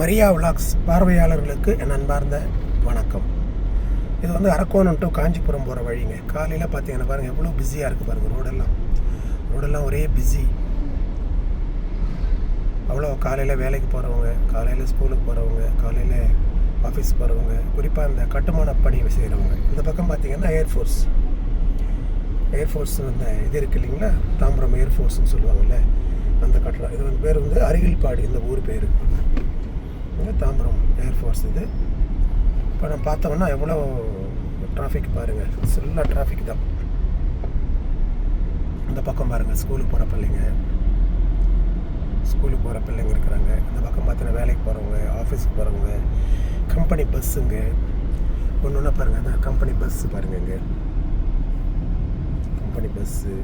Maria vlogs பார்வையாளர்களுக்கு என் அன்பார்ந்த வணக்கம். இது வந்து அரக்கோணம் டு காஞ்சிபுரம் போகிற வழிங்க. காலையில் பார்த்தீங்கன்னா பாருங்கள் எவ்வளோ பிஸியாக இருக்குது பாருங்கள் ரோடெல்லாம் ரோடெல்லாம் ஒரே பிஸி அவ்வளோ காலையில் வேலைக்கு போகிறவங்க காலையில் ஸ்கூலுக்கு போகிறவங்க காலையில் ஆஃபீஸ் போகிறவங்க குறிப்பாக இந்த கட்டுமான பணி செய்கிறவங்க இந்த பக்கம் பார்த்திங்கன்னா ஏர்ஃபோர்ஸ் ஏர்ஃபோர்ஸ் அந்த இது இருக்கு இல்லைங்களா? தாம்பரம் ஏர்ஃபோர்ஸ்னு சொல்லுவாங்கல்ல அந்த கட்டடம். இது வந்து பேர் வந்து அருகில்பாடி இந்த ஊர் பேர். தாம்பரம் இது இப்போ நம்ம பார்த்தோம்னா எவ்வளோ டிராஃபிக் பாருங்கள் ஃபுல்லாக டிராஃபிக் தான் இந்த பக்கம் பாருங்கள் ஸ்கூலுக்கு போகிற பிள்ளைங்க ஸ்கூலுக்கு போகிற பிள்ளைங்க இருக்கிறாங்க இந்த பக்கம் பார்த்தீங்கன்னா வேலைக்கு போகிறவங்க ஆஃபீஸுக்கு போகிறவங்க கம்பெனி பஸ்ஸுங்க ஒன்று ஒன்றா பாருங்கள் அந்த கம்பெனி பஸ்ஸு பாருங்கள் இங்கே கம்பெனி பஸ்ஸு